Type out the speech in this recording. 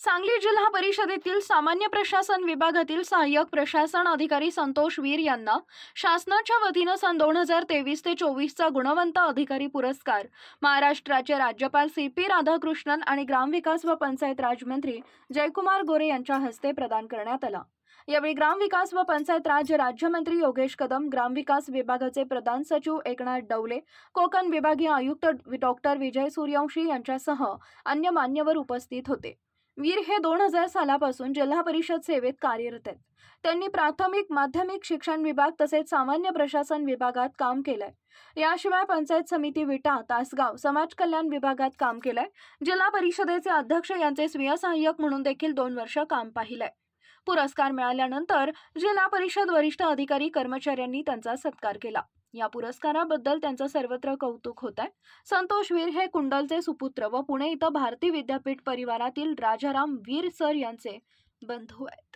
सांगली जिल्हा परिषदेतील सामान्य प्रशासन विभागातील सहाय्यक प्रशासन अधिकारी संतोष वीर यांना शासनाच्या वतीनं सन दोन हजार तेवीस ते चोवीसचा गुणवंत अधिकारी पुरस्कार. महाराष्ट्राचे राज्यपाल सी पी राधाकृष्णन आणि ग्रामविकास व पंचायत राजमंत्री जयकुमार गोरे यांच्या हस्ते प्रदान करण्यात आला. यावेळी ग्रामविकास व पंचायत राज राज्यमंत्री योगेश कदम ग्रामविकास विभागाचे प्रधान सचिव एकनाथ डवले कोकण विभागीय आयुक्त डॉक्टर विजय सूर्यवंशी यांच्यासह अन्य मान्यवर उपस्थित होते. वीर हे दोन हजार सालापासून जिल्हा परिषद सेवेत कार्यरत आहेत. त्यांनी प्राथमिक माध्यमिक शिक्षण विभाग तसेच सामान्य प्रशासन विभागात काम केलंय. याशिवाय पंचायत समिती विटा तासगाव समाज कल्याण विभागात काम केलंय. जिल्हा परिषदेचे अध्यक्ष यांचे स्वीय सहाय्यक म्हणून देखील दोन वर्ष काम पाहिलंय. पुरस्कार मिळाल्यानंतर जिल्हा परिषद वरिष्ठ अधिकारी कर्मचाऱ्यांनी त्यांचा सत्कार केला. या पुरस्काराबद्दल त्यांचं सर्वत्र कौतुक होत आहे. संतोष वीर हे कुंडलचे सुपुत्र व पुणे इथं भारती विद्यापीठ परिवारातील राजाराम वीर सर यांचे बंधू आहेत.